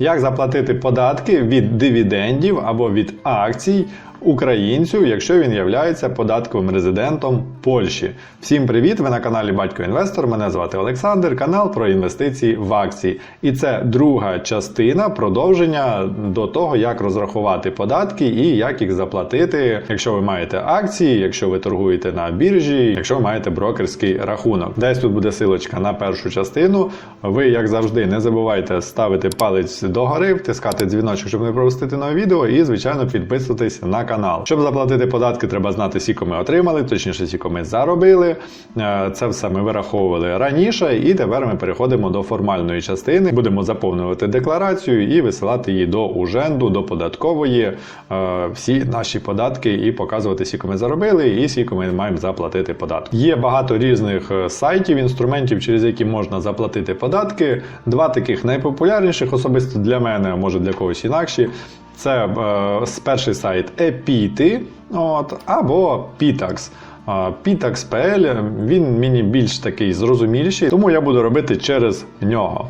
Як заплатити податки від дивідендів або від акцій українцю, якщо він є податковим резидентом Польщі? Всім привіт! Ви на каналі Батько Інвестор. Мене звати Олександр, канал про інвестиції в акції. І це друга частина продовження до того, як розрахувати податки і як їх заплатити, якщо ви маєте акції, якщо ви торгуєте на біржі, якщо ви маєте брокерський рахунок. Десь тут буде силочка на першу частину. Ви, як завжди, не забувайте ставити палець догори, втискати дзвіночок, щоб не пропустити нове відео, і, звичайно, підписуватись на канал. Щоб заплатити податки, треба знати, скільки ми отримали, точніше, скільки ми заробили. Е, Це все ми вираховували раніше, і тепер ми переходимо до формальної частини. Будемо заповнювати декларацію і висилати її до уженду, до податкової, е, всі наші податки і показувати, скільки ми заробили, і скільки ми маємо заплатити податки. Є багато різних е, сайтів, інструментів, через які можна заплатити податки. Два таких найпопулярніших, особисто для мене, а може для когось інакші. Це е, перший сайт Epity, от, або Pitax. Pitax.pl, він мені більш такий зрозуміліший, тому я буду робити через нього.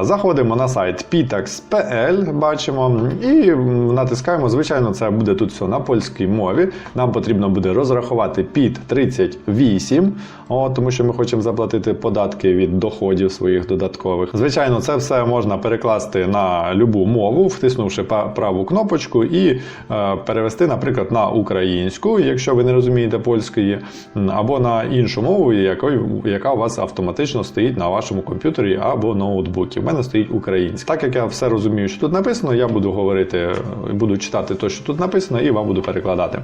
Заходимо на сайт Pitax.pl, бачимо, і натискаємо. Звичайно, це буде тут все на польській мові. Нам потрібно буде розрахувати під 38, о, тому що ми хочемо заплатити податки від доходів своїх додаткових. Звичайно, це все можна перекласти на любу мову, втиснувши праву кнопочку і е, перевести, наприклад, на українську, якщо ви не розумієте польської, м, або на іншу мову, яка у вас автоматично стоїть на вашому комп'ютері або ноутбуці. У мене стоїть українська. Так як я все розумію, що тут написано, я буду говорити, е, буду читати те, що тут написано, і вам буду перекладати.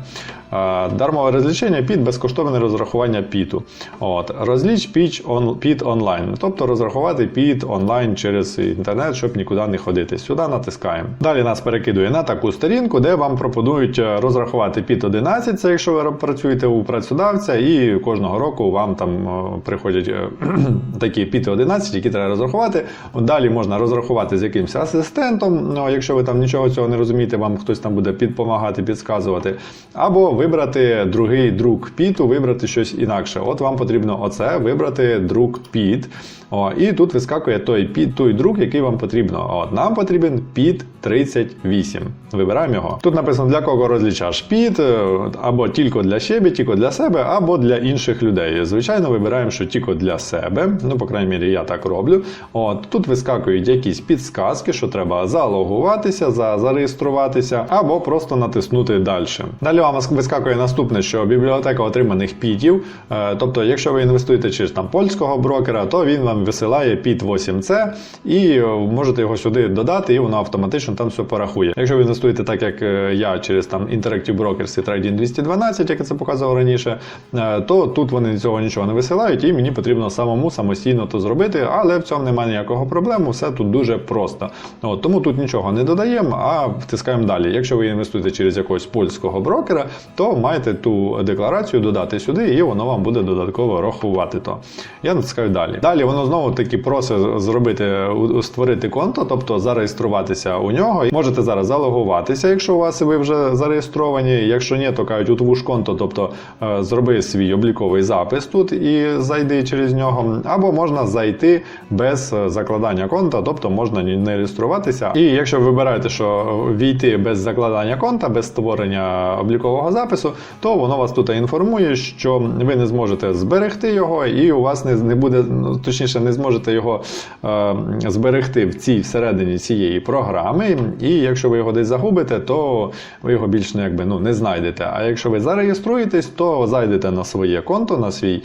Дармове розлічення під безкоштовне розрахування піту. От розліч піч он під онлайн, тобто розрахувати під онлайн через інтернет, щоб нікуди не ходити. Сюди натискаємо. Далі нас перекидує на таку сторінку, де вам пропонують е, розрахувати під 11, це якщо ви працюєте у працедавця, і кожного року вам там е, приходять е, такі під 11, які треба розрахувати. Далі можна розрахувати з якимось асистентом. Ну, якщо ви там нічого цього не розумієте, вам хтось там буде підпомагати, підсказувати. Або вибрати другий друк піту, вибрати щось інакше. От вам потрібно оце вибрати друк піт. О, і тут вискакує той під той друк, який вам потрібно. От нам потрібен під 38. Вибираємо його. Тут написано для кого розлічаш під, е, або тільки для себе, тільки для себе, або для інших людей. Звичайно, вибираємо, що тільки для себе. Ну, по крайній мірі, я так роблю. От тут вискакують якісь підсказки, що треба залогуватися, за, зареєструватися, або просто натиснути далі. Далі вам вискакує наступне, що бібліотека отриманих підів. Е, тобто, якщо ви інвестуєте через там польського брокера, то він вам висилає під 8C і е, можете його сюди додати, і воно автоматично там все порахує. Якщо ви інвестуєте так, як е, я через там Interactive Brokers і Trading 212, як я це показував раніше, е, то тут вони цього нічого не висилають, і мені потрібно самому самостійно то зробити, але в цьому немає ніякого проблему, все тут дуже просто. От, тому тут нічого не додаємо, а втискаємо далі. Якщо ви інвестуєте через якогось польського брокера, то маєте ту декларацію додати сюди, і воно вам буде додатково рахувати то. Я натискаю далі. Далі воно знову таки просить зробити створити конто, тобто зареєструватися у нього. Можете зараз залогуватися, якщо у вас ви вже зареєстровані. Якщо ні, то кажуть, утвуж конто, тобто е, зроби свій обліковий запис тут і зайди через нього. Або можна зайти без е, закладання конта, тобто можна не реєструватися. І якщо ви вибираєте, що війти без закладання конта, без створення облікового запису, то воно вас тут інформує, що ви не зможете зберегти його, і у вас не, буде, ну, точніше, не зможете його е, зберегти в цій всередині цієї програми. І якщо ви його десь загубите, то ви його більш не, якби, ну, не знайдете. А якщо ви зареєструєтесь, то зайдете на своє конто, на свій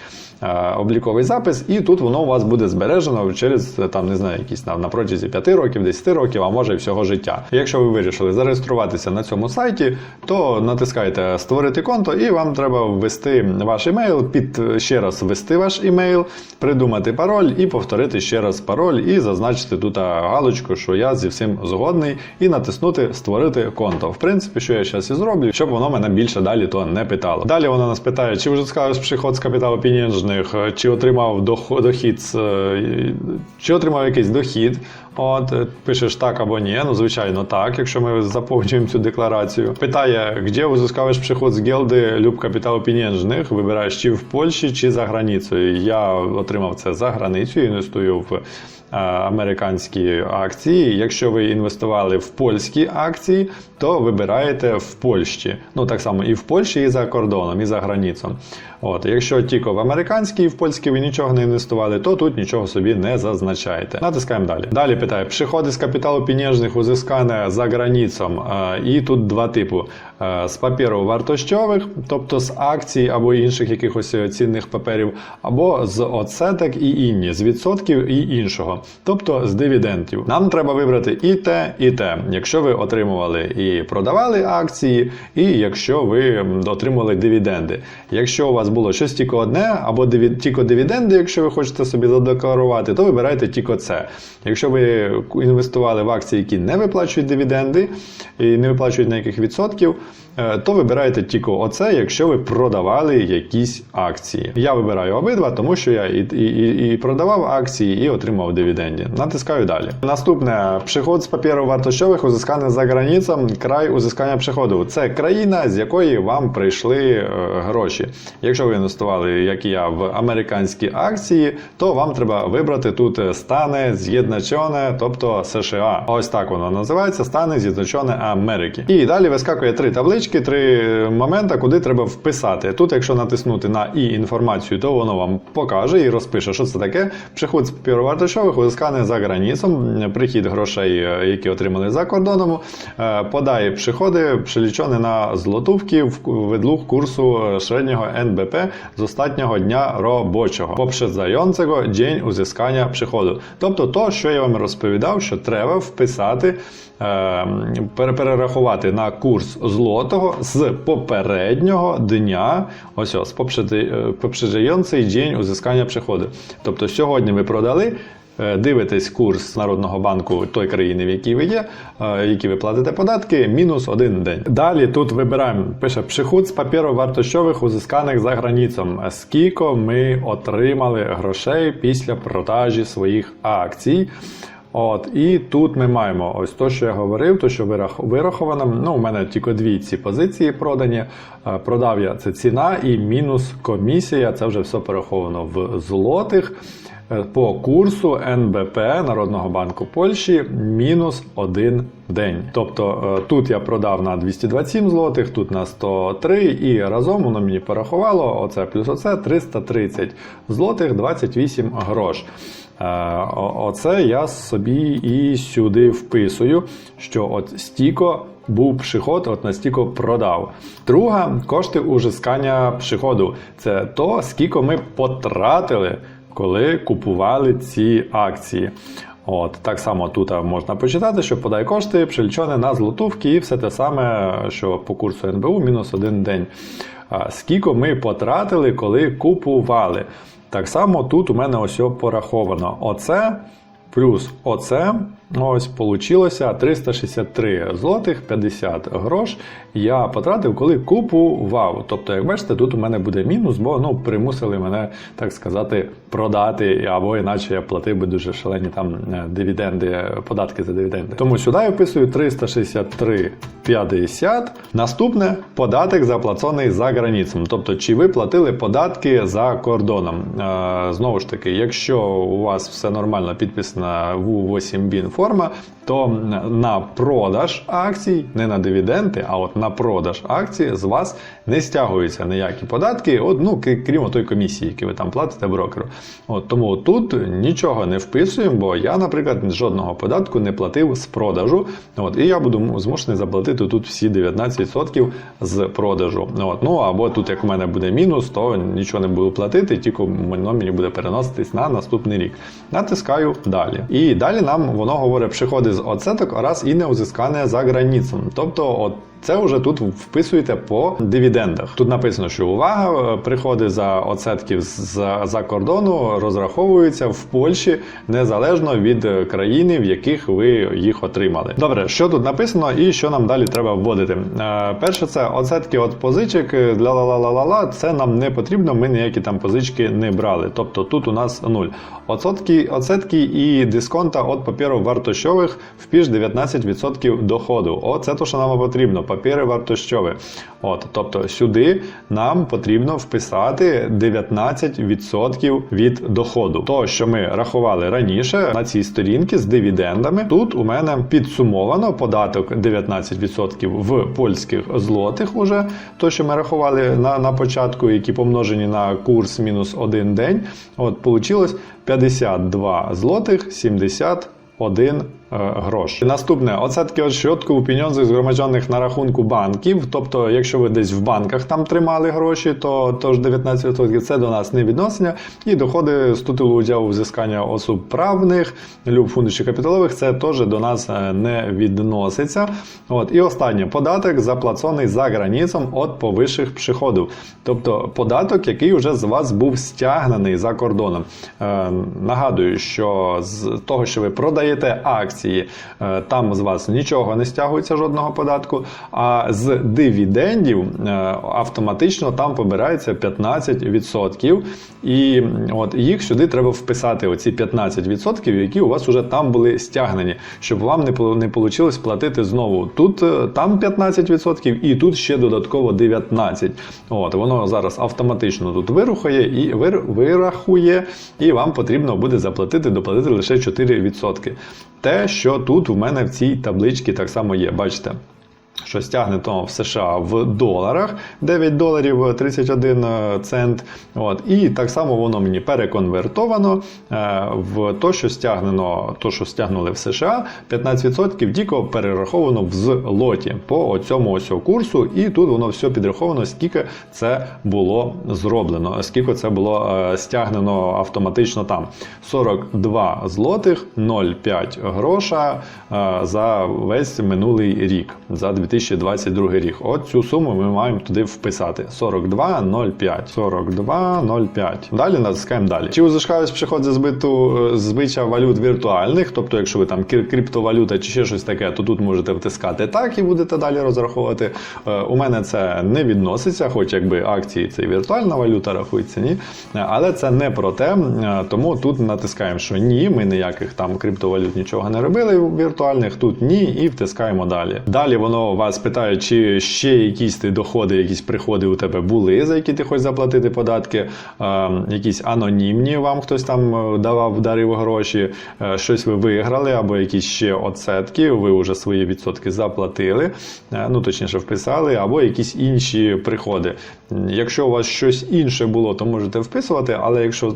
обліковий запис, і тут воно у вас буде збережено через е, там не знаю, якісь на, на протязі 5 років, 10 років, а може і всього життя. Якщо ви вирішили зареєструватися на цьому сайті, то натискайте створити конто, і вам треба ввести ваш емейл, під ще раз ввести ваш емейл, придумати пароль і повторити ще раз пароль, і зазначити тут галочку, що я зі всім згодний, і натиснути створити конто. В принципі, що я зараз і зроблю, щоб воно мене більше далі то не питало. Далі воно нас питає, чи вже скажеш приход з капіталу пенежних, чи отримав дохід, е, чи отримав якийсь дохід. От е, пишеш так або ні. Ну, звичайно, так, якщо ми заповнюємо цю декларацію. Питає, де узискаєш приход з гілди люб капіталу пенежних, вибираєш чи в Польщі, чи за границею. Я отримав це за границею, інвестую в е, американські акції. Якщо ви інвестували в польські акції, то вибираєте в Польщі. Ну так само і в Польщі, і за кордоном, і за границем. От, якщо тільки в американській і в польській ви нічого не інвестували, то тут нічого собі не зазначаєте. Натискаємо далі. Далі питає: приходи з капіталу пенежних узискане за границем. Е, І тут два типу: Е, з паперу вартощових, тобто з акцій або інших якихось е, цінних паперів, або з оцеток і інні, з відсотків і іншого, тобто з дивідендів. Нам треба вибрати і те, і те. Якщо ви отримували і продавали акції, і якщо ви отримували дивіденди. Якщо у вас було щось тільки одне, або диві- тільки дивіденди, якщо ви хочете собі задекларувати, то вибирайте тільки це. Якщо ви інвестували в акції, які не виплачують дивіденди і не виплачують ніяких відсотків, то вибираєте тільки оце, якщо ви продавали якісь акції. Я вибираю обидва, тому що я і, і, і, продавав акції, і отримав дивіденди. Натискаю далі. Наступне приход з паперу вартощових узисканих за границем, край узискання приходу. Це країна, з якої вам прийшли е, гроші. Якщо ви інвестували, як і я, в американські акції, то вам треба вибрати тут стани з'єдначене, тобто США. Ось так воно називається стани з'єдначене Америки. І далі вискакує три таблички, три моменти, куди треба вписати. Тут, якщо натиснути на і інформацію, то воно вам покаже і розпише, що це таке. Приход з папіровартощових узисканих за границем, прихід грошей, які отримали за кордоном, е, подає приходи, прилічені на злотувки в ведлуг курсу середнього НБП з останнього дня робочого. Попrzedzającego день узискання приходу. Тобто то, що я вам розповідав, що треба вписати, перерахувати на курс злотого з попереднього дня, ось ось, попrzedzającej день узискання приходу. Тобто сьогодні ви продали. Е, Дивитесь курс Народного банку той країни, в якій ви є, е, в якій ви платите податки, мінус один день. Далі тут вибираємо, пише приход з паперу вартощових узисканих за границем. Скільки ми отримали грошей після продажі своїх акцій. От, і тут ми маємо ось то, що я говорив, то що вирах- вираховано. Ну, у мене тільки дві ці позиції продані. Е, Продав я це ціна і мінус комісія. Це вже все пораховано в злотих. Е, По курсу НБП Народного банку Польщі мінус один день. Тобто е, тут я продав на 227 злотих, тут на 103, і разом воно мені порахувало оце плюс оце 330 злотих 28 грош. Е, Оце я собі і сюди вписую, що от стіко був приход, от настільки продав. Друга кошти ужискання приходу. Це то, скільки ми потратили, коли купували ці акції. От так само тут можна почитати, що подай кошти, прилічені на злотувки, і все те саме, що по курсу НБУ мінус один день. А, Скільки ми потратили, коли купували. Так само тут у мене ось пораховано. Оце плюс оце. Ось получилося 363 злотих 50 грош. Я потратив, коли купував. Тобто, як бачите, тут у мене буде мінус, бо ну примусили мене, так сказати, продати, або іначе я платив би дуже шалені там е, дивіденди, податки за дивіденди. Тому сюди я вписую 363,50. Наступне податок заплатений за границем. Тобто, чи ви платили податки за кордоном. Е, Знову ж таки, якщо у вас все нормально підписана в 8 бін форма, то на продаж акцій, не на дивіденди, а от на продаж акцій з вас не стягуються ніякі податки, от, ну, крім той комісії, які ви там платите брокеру. От, тому тут нічого не вписуємо, бо я, наприклад, жодного податку не платив з продажу. От, і я буду змушений заплатити тут всі 19% з продажу. От, ну або тут, як у мене буде мінус, то нічого не буду платити, тільки воно мені буде переноситись на наступний рік. Натискаю далі. І далі нам воно говорить приходи з оцеток раз і не узискане за границем. Тобто, от це вже тут вписуєте по дивідендах. Тут написано, що увага, е, приходи за оцетків з за кордону розраховуються в Польщі незалежно від е, країни, в яких ви їх отримали. Добре, що тут написано і що нам далі треба вводити? Е, перше, це оцетки від позичок для ла ла ла ла Це нам не потрібно. Ми ніякі там позички не брали. Тобто тут у нас нуль. Оцетки, оцетки і дисконта від паперу вартощових в піж 19% доходу. Оце то, що нам потрібно. Папери вартощові. От, тобто сюди нам потрібно вписати 19% від доходу. То, що ми рахували раніше на цій сторінці з дивідендами, тут у мене підсумовано податок 19% в польських злотих. Уже то, що ми рахували на, на початку, які помножені на курс мінус один день. От получилось 52 злотих 70 один грош. Наступне, оце таке от щотку у піньонзах згромаджених на рахунку банків. Тобто, якщо ви десь в банках там тримали гроші, то тож 19% це до нас не відносення. І доходи з титулу уділу взискання осіб правних, люб фундучів капіталових, це теж до нас е, не відноситься. От. І останнє податок заплацений за границем від повищих приходів. Тобто податок, який вже з вас був стягнений за кордоном. Е, нагадую, що з того, що ви продаєте акції, е, там з вас нічого не стягується жодного податку. А з дивідендів е, автоматично там побирається 15%. І от їх сюди треба вписати, оці 15%, які у вас вже там були стягнені, щоб вам не вийшло платити знову. Тут е, там 15% і тут ще додатково 19%. От Воно зараз автоматично тут вирухає і вир, вирахує, і вам потрібно буде заплатити, доплатити лише 4%. Те, що тут у мене в цій табличці так само є, бачите що стягнето в США в доларах 9 доларів 31 е, цент. От, І так само воно мені переконвертовано е, в то, що стягнено, то, що стягнули в США, 15% тільки перераховано в злоті по цьому ось курсу. І тут воно все підраховано, скільки це було зроблено, скільки це було е, стягнено автоматично там. 42 злотих 0,5 гроша за весь минулий рік. за 2000 2022 рік. От цю суму ми маємо туди вписати. 42,05. 42,05. Далі натискаємо далі. Чи узишкались приход за збиту е, збича валют віртуальних, тобто, якщо ви там криптовалюта чи ще щось таке, то тут можете втискати так і будете далі розраховувати. Е, у мене це не відноситься, хоч якби акції це віртуальна валюта рахується, ні. Але це не про те, е, тому тут натискаємо, що ні, ми ніяких там криптовалют нічого не робили віртуальних, тут ні, і втискаємо далі. Далі воно вас питають, чи ще якісь ти доходи, якісь приходи у тебе були, за які ти хочеш заплатити податки, якісь анонімні вам хтось там е, давав, дарив гроші, е, щось ви виграли, або якісь ще оцетки, ви вже свої відсотки заплатили, е, ну точніше вписали, або якісь інші приходи. Якщо у вас щось інше було, то можете вписувати, але якщо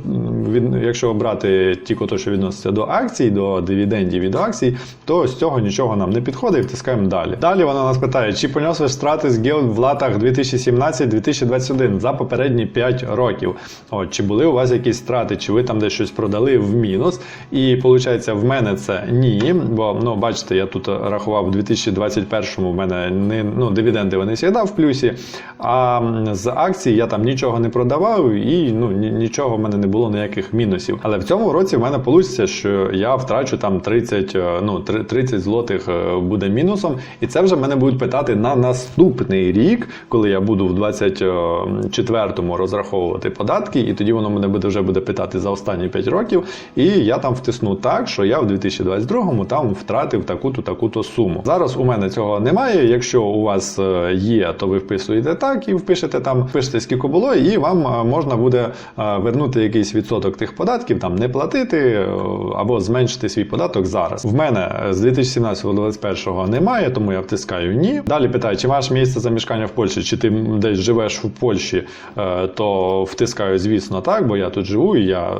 від, якщо брати тільки те, що відноситься до акцій, до дивідендів до акцій, то з цього нічого нам не підходить, втискаємо далі. Далі вона нас питає, чи поніс ви страти з гіл в латах 2017-2021 за попередні 5 років. От, Чи були у вас якісь страти, чи ви там десь щось продали в мінус? І виходить, в мене це ні. Бо ну, бачите, я тут рахував у 2021-му в мене не ну, дивіденди вони завжди в плюсі. А з акцій я там нічого не продавав і ну, нічого в мене не було ніяких мінусів. Але в цьому році в мене вийде, що я втрачу там 30 ну, 30 злотих е, буде мінусом, і це вже мене будуть питати на наступний рік, коли я буду в 24-му розраховувати податки, і тоді воно мене буде вже буде питати за останні 5 років. І я там втисну так, що я в 2022-му там втратив таку-то таку-то суму. Зараз у мене цього немає. Якщо у вас е, є, то ви вписуєте так і впишете там, впишете скільки було, і вам е, можна буде е, вернути якийсь відсоток тих податків, там не платити або зменшити свій податок зараз. В мене з 2017 до 2021 немає, тому я втискаю ні. Далі питаю, чи маєш місце замішкання в Польщі, чи ти десь живеш в Польщі, е, то втискаю, звісно, так, бо я тут живу і я,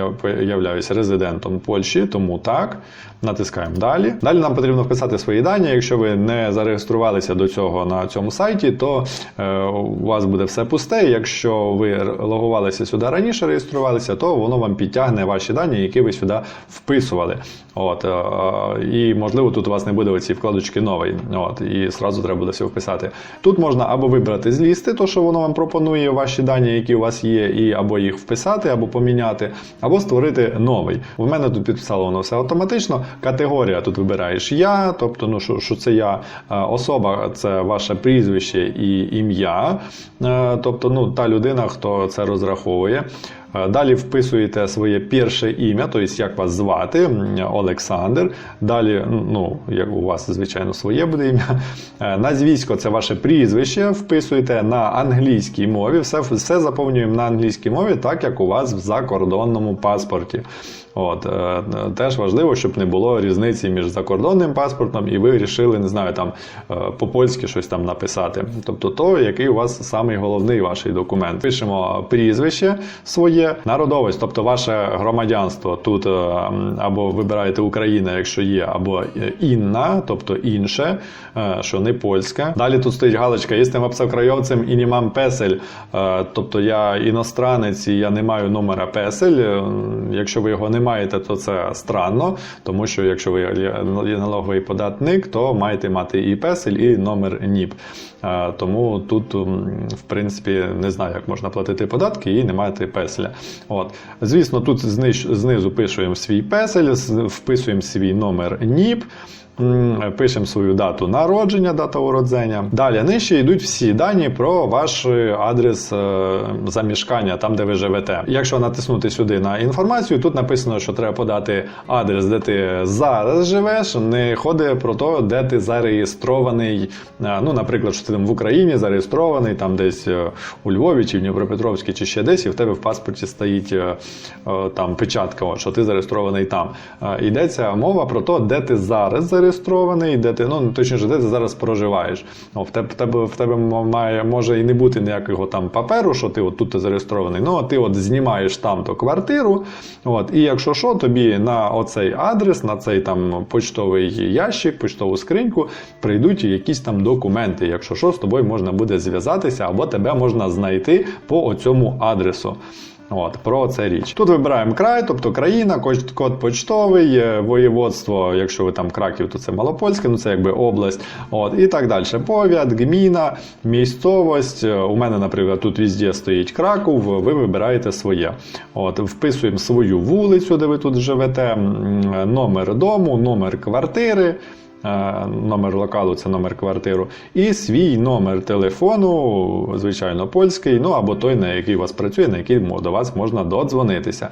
я являюся резидентом Польщі, тому так. Натискаємо далі. Далі нам потрібно вписати свої дані. Якщо ви не зареєструвалися до цього на цьому сайті, то е, у вас буде все пусте. Якщо ви логувалися сюди раніше, реєструвалися, то воно вам підтягне ваші дані, які ви сюди вписували. От, е, І можливо тут у вас не буде оці вкладочки новий. От, І зразу треба буде все вписати. Тут можна або вибрати з лісти, то що воно вам пропонує ваші дані, які у вас є, і або їх вписати, або поміняти, або створити новий. У мене тут підписало воно все автоматично. Категорія тут вибираєш я, тобто, ну що, що це я особа, це ваше прізвище і ім'я. Е, тобто, ну та людина, хто це розраховує. Е, Далі вписуєте своє перше ім'я, тобто як вас звати, Олександр. Далі, ну, як у вас, звичайно, своє буде ім'я. Е, Назвісько це ваше прізвище, вписуєте на англійській мові. Все, все заповнюємо на англійській мові, так як у вас в закордонному паспорті. От, е, теж важливо, щоб не було різниці між закордонним паспортом і ви вирішили, не знаю, там по-польськи щось там написати. Тобто, то, який у вас самий головний ваш документ. Пишемо прізвище своє, народовість, тобто ваше громадянство тут е, або вибираєте Україна, якщо є, або е, інна, тобто інше, е, що не польське. Далі тут стоїть галочка, «Єстем обсавкрайовцем і не мам песель. Тобто я іностранець і я не маю номера песель. Якщо ви його не маєте, то це странно, тому що якщо ви є налоговий податник, то маєте мати і песель, і номер НІП. Тому тут, в принципі, не знаю, як можна платити податки і не мати песеля. От. Звісно, тут знизу пишемо свій песель, вписуємо свій номер НІП. М, Пишемо свою дату народження, дата уродження. Далі нижче йдуть всі дані про ваш адрес е, замішкання, там де ви живете. Якщо натиснути сюди на інформацію, тут написано, що треба подати адрес, де ти зараз живеш. Не ходить про те, де ти зареєстрований. Е, Ну, наприклад, що ти там в Україні зареєстрований, там десь е, у Львові чи в Дніпропетровській, чи ще десь, і в тебе в паспорті стоїть е, е, там печатка, що ти зареєстрований там. Е, Йдеться мова про те, де ти зараз зареєстрований, де ти, ну точніше, де ти зараз проживаєш. О, в тебе в тебе має може і не бути ніякого там паперу, що ти от тут зареєстрований. Ну а ти от знімаєш там то квартиру. От, і якщо що, тобі на оцей адрес, на цей там почтовий ящик, почтову скриньку прийдуть якісь там документи. Якщо що, з тобою можна буде зв'язатися, або тебе можна знайти по оцьому адресу. От, про це річ. Тут вибираємо край, тобто країна, код, почтовий, е, воєводство, якщо ви там Краків, то це Малопольське, ну це якби область. От, і так далі. Пов'ят, гміна, місцевость. Е, У мене, наприклад, тут везде стоїть Краков, ви вибираєте своє. От, вписуємо свою вулицю, де ви тут живете, номер дому, номер квартири. Е, Номер локалу це номер квартиру, і свій номер телефону, звичайно, польський, ну або той, на який у вас працює, на який до вас можна додзвонитися.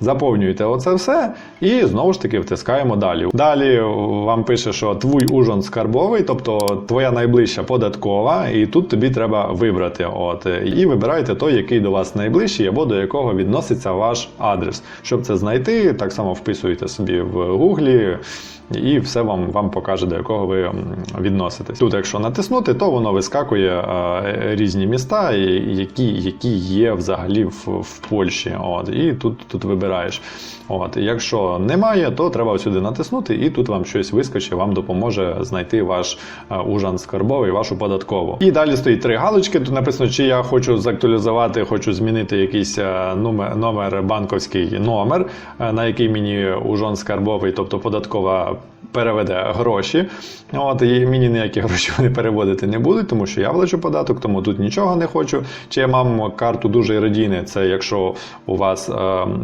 Заповнюєте оце все і знову ж таки втискаємо далі. Далі вам пише, що твій ужин скарбовий, тобто твоя найближча податкова, і тут тобі треба вибрати. От і вибираєте той, який до вас найближчий, або до якого відноситься ваш адрес. Щоб це знайти, так само вписуєте собі в гуглі. І все вам, вам покаже, до якого ви відноситесь. Тут, якщо натиснути, то воно вискакує е, різні міста, які, які є взагалі в, в Польщі. От, і тут, тут вибираєш. От, якщо немає, то треба сюди натиснути, і тут вам щось вискочить, вам допоможе знайти ваш е, ужан скарбовий, вашу податкову. І далі стоїть три галочки. Тут написано, чи я хочу зактуалізувати, хочу змінити якийсь е, номер, номер банковський номер, е, на який мені ужон скарбовий, тобто податкова переведе гроші. От, і мені ніякі гроші вони переводити не будуть, тому що я плачу податок, тому тут нічого не хочу. Чи я мам карту дуже радійне, це якщо у вас е,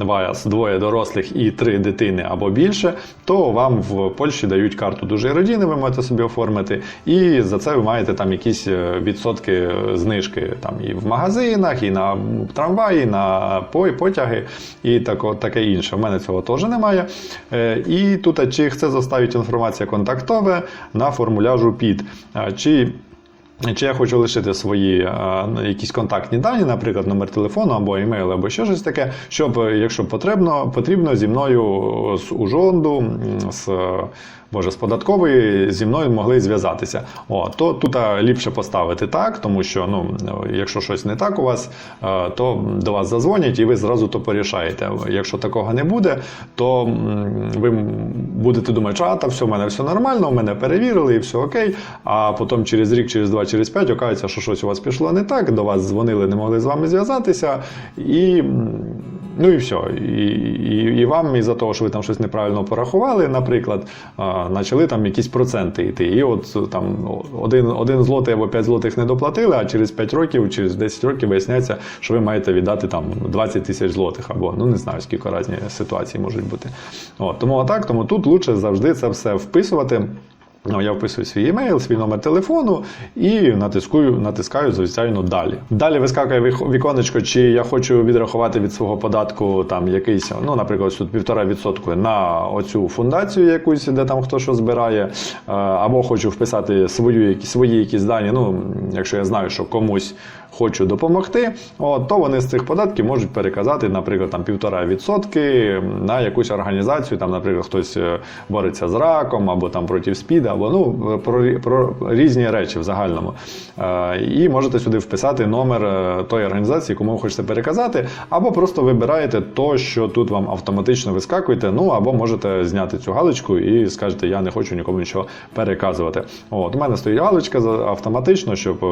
вас двоє дорослих і три дитини або більше, то вам в Польщі дають карту дуже радійне, ви можете собі оформити. І за це ви маєте там якісь е, відсотки знижки там і в магазинах, і на трамваї, на потяги, і тако, таке інше. У мене цього теж немає. Е, І тут, чи це заставить інформація контактова на формуляжу під. Чи чи я хочу лишити свої а, якісь контактні дані, наприклад, номер телефону або емейл, або ще щось таке, щоб, е, якщо потрібно, потрібно зі мною з Ужонду, з, Боже, з податкової зі мною могли зв'язатися. О, то тут ліпше поставити так, тому що ну, якщо щось не так у вас, е, то до вас зазвонять і ви зразу то порішаєте. Якщо такого не буде, то ви будете думати, а, та все, в мене все нормально, у мене перевірили і все окей. А потім через рік, через два, через п'ять окажеться, що щось у вас пішло не так, до вас дзвонили, не могли з вами зв'язатися, і ну і все. І, і, і вам, із-за того, що ви там щось неправильно порахували, наприклад, почали там якісь проценти йти. І от там один, один злотий або 5 злотих не доплатили, а через 5 років, через 10 років виясняється, що ви маєте віддати там 20 тисяч злотих, або ну не знаю, скільки різні ситуації можуть бути. От, тому отак, тому тут лучше завжди це все вписувати. Ну, я вписую свій емейл, свій номер телефону і натискую, натискаю, звичайно, далі. Далі вискакує вік- віконечко, чи я хочу відрахувати від свого податку там якийсь, ну, наприклад, тут півтора відсотку на оцю фундацію якусь, де там хто що збирає, е, або хочу вписати свою, свої якісь дані. Ну, якщо я знаю, що комусь хочу допомогти, от, то вони з цих податків можуть переказати, наприклад, там півтора відсотки на якусь організацію, там, наприклад, хтось е, бореться з раком, або там проти СПІДа, або ну, про, про різні речі в загальному. Е, І можете сюди вписати номер е, тої організації, кому ви хочете переказати, або просто вибираєте то, що тут вам автоматично вискакуєте, ну або можете зняти цю галочку і скажете, я не хочу нікому нічого переказувати. От, у мене стоїть галочка автоматично, щоб е,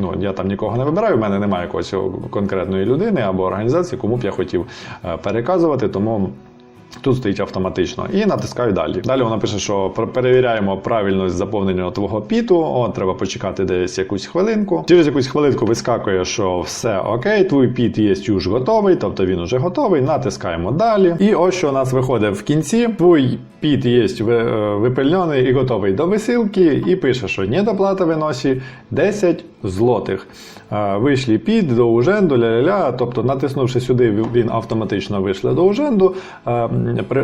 ну, я там нікого не вибираю, у мене немає якоїсь конкретної людини або організації, кому б я хотів е, переказувати, тому. Тут стоїть автоматично і натискаю далі. Далі вона пише, що перевіряємо правильність заповнення твого піту. О, треба почекати десь якусь хвилинку. Через якусь хвилинку вискакує, що все окей, твій піт є już готовий, тобто він уже готовий. Натискаємо далі. І ось що у нас виходить в кінці. Твій піт є е, випильнений і готовий до висилки. І пише, що недоплата виносить 10 злотих. Вийшлі під до уженду, ля-ля-ля. Тобто, натиснувши сюди, він автоматично вийшли до уженду. Е,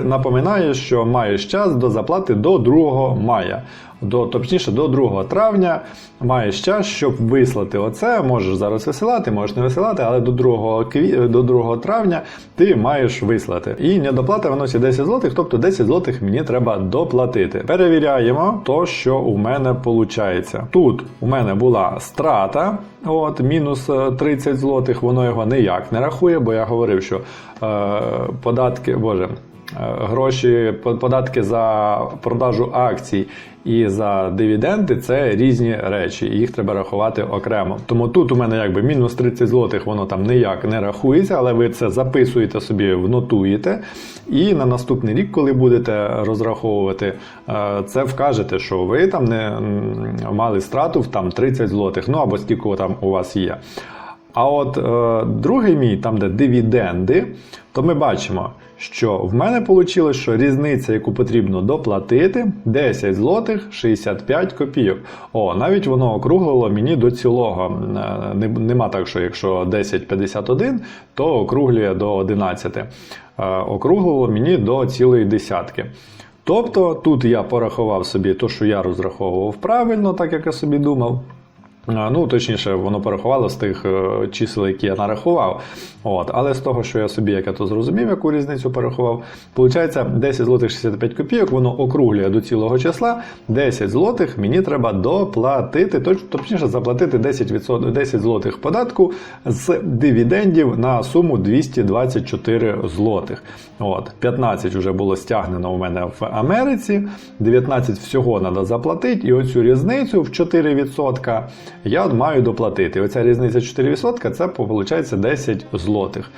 Напоминає, що маєш час до заплати до 2 мая. До, точніше, до 2 травня маєш час, щоб вислати оце. Можеш зараз висилати, можеш не висилати, але до 2, кві... до 2 травня ти маєш вислати. І недоплата виносить 10 злотих, тобто 10 злотих мені треба доплатити. Перевіряємо то, що у мене виходить. Тут у мене була страта, от, мінус е, 30 злотих, воно його ніяк не рахує, бо я говорив, що е, податки, боже. Е, Гроші, податки за продажу акцій і за дивіденди це різні речі, їх треба рахувати окремо. Тому тут у мене якби мінус 30 злотих, воно там ніяк не рахується, але ви це записуєте собі, внотуєте. І на наступний рік, коли будете розраховувати, е, це вкажете, що ви там не мали страту в там 30 злотих, ну або скільки там у вас є. А от е, другий мій, там де дивіденди, то ми бачимо, що в мене вийшло, що різниця, яку потрібно доплатити, 10 злотих 65 копійок. О, навіть воно округлило мені до цілого. Е, не- Нема так, що якщо 10,51, то округлює до 11. Е, округлило мені до цілої десятки. Тобто тут я порахував собі те, що я розраховував правильно, так як я собі думав. Ну, точніше, воно порахувало з тих е, чисел, які я нарахував. От. Але з того, що я собі, як я то зрозумів, яку різницю порахував, виходить 10 злотих 65 копійок, воно округлює до цілого числа. 10 злотих мені треба доплатити, точніше заплатити 10%, 10 злотих податку з дивідендів на суму 224 злотих. От. 15 вже було стягнено у мене в Америці, 19 всього треба заплатити, і оцю різницю в 4% я маю доплатити. Оця різниця 4% це виходить 10 злотих.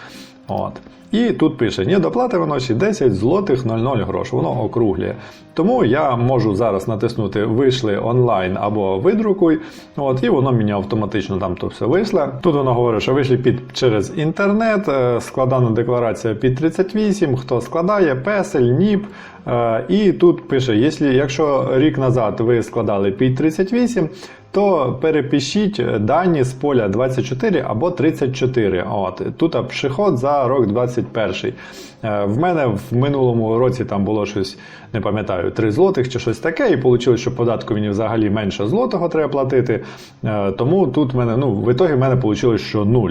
От. І тут пише, ні, доплата виносить 10 злотих 00 грош, воно округлює. Тому я можу зараз натиснути Вийшли онлайн або видрукуй, от, і воно мені автоматично там то все вийшло. Тут воно говорить, що вийшли під через інтернет, е, складана декларація під 38, хто складає, песель, НІП. Е, І тут пише, якщо рік назад ви складали під 38, то перепишіть дані з поля 24 або 34. От тут приход за рок 21. Е, В мене в минулому році там було щось, не пам'ятаю, 3 злотих чи щось таке, і вийшло, що податку мені взагалі менше злотого треба платити. Е, Тому тут в мене, ну, в ітогі в мене вийшло, що 0.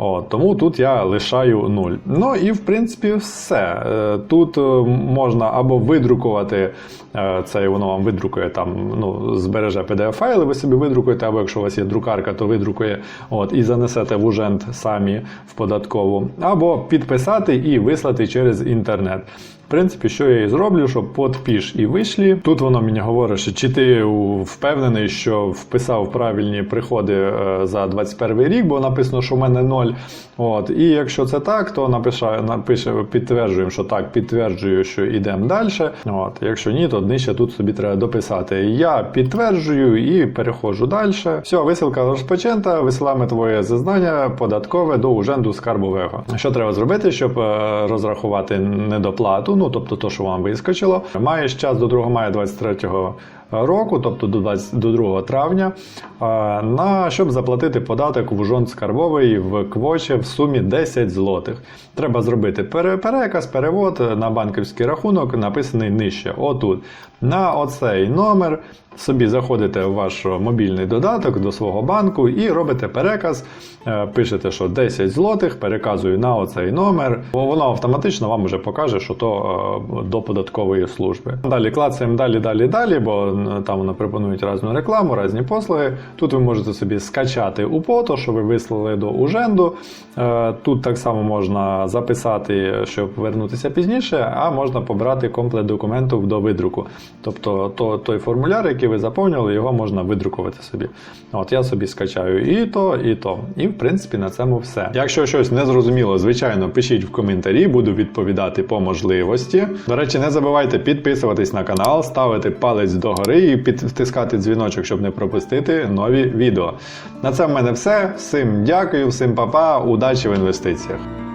От, тому тут я лишаю 0. Ну і в принципі все. Е, Тут е, можна або видрукувати е, це, воно вам видрукує там, ну, збереже PDF-файли, ви собі видрукуєте, або якщо у вас є друкарка, то видрукує от, і занесете в ужент самі в податкову, або підписати і вислати через інтернет. Принципі, що я і зроблю, що подпіш і вийшлі. Тут воно мені говорить, що чи ти впевнений, що вписав правильні приходи е, за 21 рік, бо написано, що в мене 0. От. І якщо це так, то напише, напише підтверджуємо, що так, підтверджую, що йдемо далі. От. Якщо ні, то нижче тут собі треба дописати. Я підтверджую і переходжу далі. Все, висилка розпочата, висилаємо твоє зазнання податкове до уженду скарбового. Що треба зробити, щоб е, розрахувати недоплату? Ну тобто то, що вам вискочило. Маєш час до 2 мая 23 року, тобто до 2 травня, на щоб заплатити податок в ужон скарбовий в квоче в сумі 10 злотих. Треба зробити переказ, перевод на банківський рахунок, написаний нижче. Отут. На оцей номер собі заходите в ваш мобільний додаток до свого банку і робите переказ. Е, Пишете, що 10 злотих, переказую на оцей номер. Бо Воно автоматично вам вже покаже, що то е, до податкової служби. Далі клацаємо далі, далі, далі, бо там воно пропонують різну рекламу, різні послуги. Тут ви можете собі скачати УПОТО, що ви вислали до Уженду. Е, Тут так само можна записати, щоб повернутися пізніше, а можна побрати комплект документів до видруку. Тобто то, той формуляр, який ви заповнювали, його можна видрукувати собі. От я собі скачаю і то, і то. І в принципі на цьому все. Якщо щось не зрозуміло, звичайно, пишіть в коментарі, буду відповідати по можливості. До речі, не забувайте підписуватись на канал, ставити палець догори і підтискати дзвіночок, щоб не пропустити нові відео. На це в мене все. Всім дякую, всім па-па, удачі в інвестиціях.